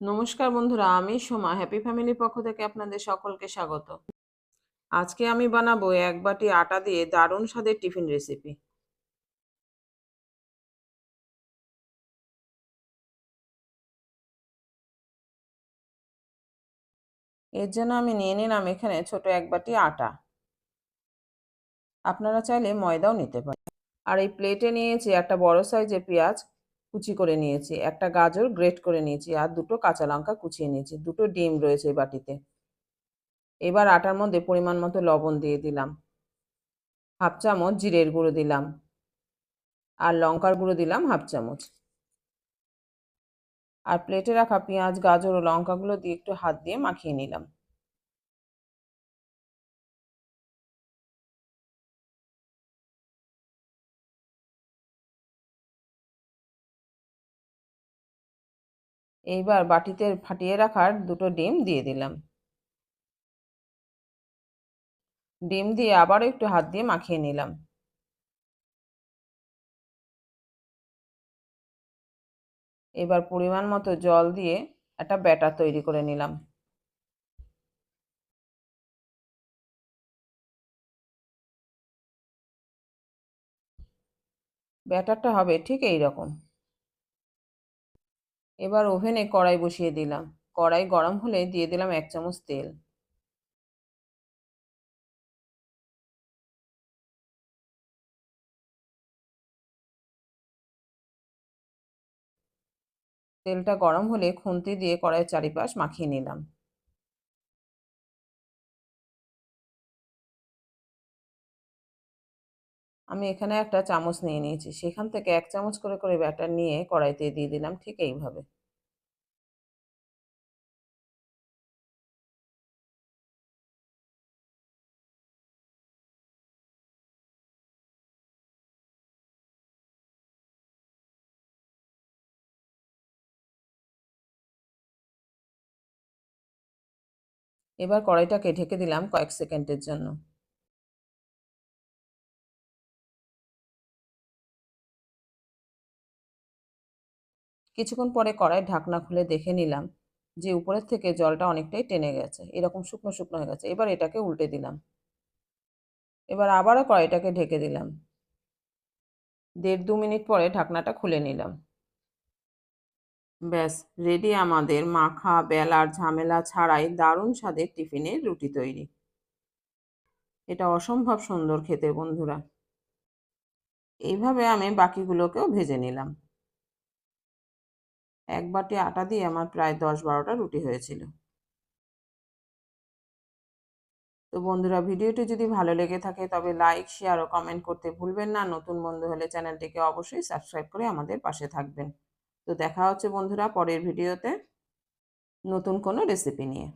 নমস্কার বন্ধুরা, আমি সোমা। হ্যাপি ফ্যামিলির পক্ষ থেকে আপনাদের সকলকে স্বাগত। আজকে আমি বানাবো এক বাটি আটা দিয়ে দারুণ স্বাদের টিফিন রেসিপি এর জন্য আমি নিয়ে নিলাম এখানে ছোট এক বাটি আটা। আপনারা চাইলে ময়দাও নিতে পারেন। আর এই প্লেটে নিয়েছি একটা বড় সাইজের পেঁয়াজ কুচি করে নিয়েছি, একটা গাজর গ্রেট করে নিয়েছি আর দুটো কাঁচা লঙ্কা কুচিয়ে নিয়েছি, দুটো ডিম রয়েছে এই বাটিতে। এবার আটার মধ্যে পরিমাণ মতো লবণ দিয়ে দিলাম, হাফ চামচ জিরের গুঁড়ো দিলাম আর লঙ্কার গুঁড়ো দিলাম হাফ চামচ। আর প্লেটে রাখা পেঁয়াজ, গাজর ও লঙ্কাগুলো দিয়ে একটু হাত দিয়ে মাখিয়ে নিলাম। এইবার বাটিতে ফাটিয়ে রাখার দুটো ডিম দিয়ে দিলাম। ডিম দিয়ে আবারও একটু হাত দিয়ে মাখিয়ে নিলাম। এবার পরিমাণ মতো জল দিয়ে একটা ব্যাটার তৈরি করে নিলাম। ব্যাটারটা হবে ঠিক এই রকম এবার ওভেনে কড়াই বসিয়ে দিলাম। কড়াই গরম হলে দিয়ে দিলাম এক চামচ তেল। তেলটা গরম হলে খুন্তি দিয়ে কড়াইয়ের চারিপাশ মাখিয়ে নিলাম। আমি এখানে একটা চামচ নিয়ে নিয়েছি। সেখান থেকে এক চামচ করে করে ব্যাটার নিয়ে কড়াইতে দিয়ে দিলাম ঠিক এইভাবে। এবার কড়াইটাকে ঢেকে দিলাম কয়েক সেকেন্ডের জন্য। কিছুক্ষণ পরে কড়াইয়ের ঢাকনা খুলে দেখে নিলাম যে উপরের থেকে জলটা অনেকটাই টেনে গেছে। এরকম শুকনো শুকনো হয়ে গেছে। এবার এটাকে উল্টে দিলাম। এবার আবারও কড়াইটাকে ঢেকে দিলাম। দেড় দু মিনিট পরে ঢাকনাটা খুলে নিলাম। ব্যাস রেডি আমাদের মাখা, বেলার ঝামেলা ছাড়াই দারুণ স্বাদের টিফিনের রুটি তৈরি। এটা অসম্ভব সুন্দর খেতে বন্ধুরা। এইভাবে আমি বাকিগুলোকেও ভেজে নিলাম। এক বাটি আটা দিয়ে আমার প্রায় দশ বারোটা রুটি হয়েছিল। তো বন্ধুরা, ভিডিওটি যদি ভালো লেগে থাকে তবে লাইক, শেয়ার ও কমেন্ট করতে ভুলবেন না। নতুন বন্ধু হলে চ্যানেলটিকে অবশ্যই সাবস্ক্রাইব করে আমাদের পাশে থাকবেন। তো দেখা হচ্ছে বন্ধুরা পরের ভিডিওতে নতুন কোনো রেসিপি নিয়ে।